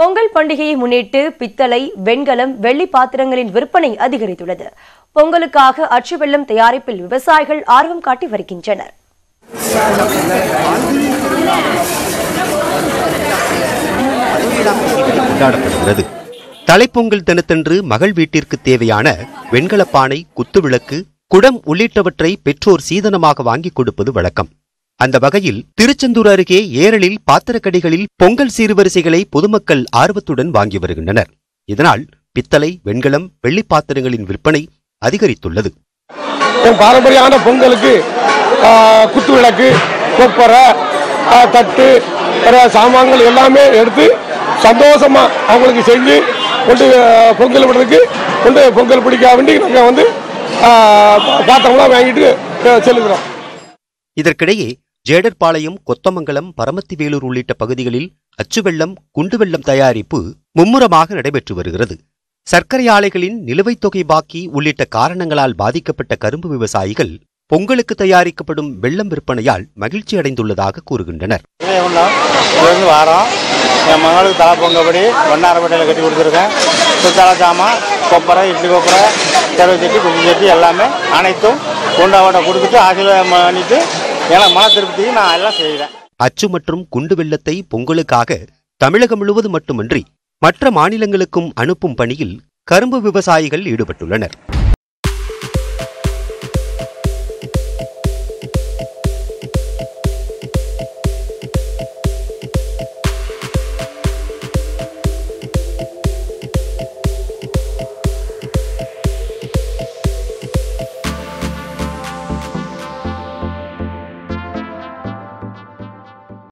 பொங்கல் பண்டிகையை முன்னிட்டு பித்தளை வெண்கலம் வெள்ளி பாத்திரங்களின் விற்பனை அதிகரித்துள்ளது. பொங்கலுக்காக அச்சு வெள்ளம் தயாரிப்பில் விவசாயிகள் ஆர்வம் காட்டி வருகின்றனர். கொண்டாடப்படுகிறது. தலைப்பொங்கல் தினத்தன்று மகள் வீட்டிற்கு தேவையான வெண்கலப்பானை குத்துவிளக்கு குடம் உள்ளிட்டவற்றை பெற்றோர் சீதனமாக வாங்கிக் கொடுப்பது வழக்கம். அந்த வகையில் திருச்செந்தூர் அருகே ஏரலில் பாத்திரக்கடைகளில் பொங்கல் சீர்வரிசைகளை பொதுமக்கள் ஆர்வத்துடன் வாங்கி வருகின்றனர். இதனால் பித்தளை வெண்கலம் வெள்ளி பாத்திரங்களின் விற்பனை அதிகரித்துள்ளது. என் பாரம்பரியமான பொங்கலுக்கு குத்து விளக்கு கொப்பரை தட்டு சாமான்கள் எல்லாமே எடுத்து சந்தோஷமா அவங்களுக்கு செஞ்சு கொண்டு பொங்கல் விடுறதுக்கு கொண்டு பொங்கல் பிடிக்க வேண்டி நாங்கள் வந்து பாத்திரம்லாம் வாங்கிட்டு செல்லுகிறோம். இதற்கிடையே ஜேடர்பாளையம் கொத்தமங்கலம் பரமத்திவேலூர் உள்ளிட்ட பகுதிகளில் அச்சுவெள்ளம் குண்டுவெள்ளம் தயாரிப்பு மும்முரமாக நடைபெற்று வருகிறது. சர்க்கரை ஆலைகளின் நிலுவைத் தொகை பாக்கி உள்ளிட்ட காரணங்களால் பாதிக்கப்பட்ட கரும்பு விவசாயிகள் பொங்கலுக்கு தயாரிக்கப்படும் வெள்ளம் விற்பனையால் மகிழ்ச்சி அடைந்துள்ளதாக கூறுகின்றனர். வாரம். என் மகளுக்கு தலை பொங்கப்படி வண்ணாரப்பேட்டையில் கட்டி கொடுத்துருக்கேன். சுத்தால சாமான் கொப்பரை இட்லி கொப்பரை செலவு சட்டி குச்சி சட்டி எல்லாமே அனைத்தும் கொண்டாவட்டை கொடுத்துட்டு ஆசீர்வாதம் பண்ணிட்டு மன திருப்திக்கு நான் எல்லாம் அச்சு மற்றும் குண்டு வெள்ளத்தை பொங்கலுக்காக தமிழகம் முழுவதும் மட்டுமன்றி மற்ற மாநிலங்களுக்கும் அனுப்பும் பணியில் கரும்பு விவசாயிகள் ஈடுபட்டுள்ளனர்.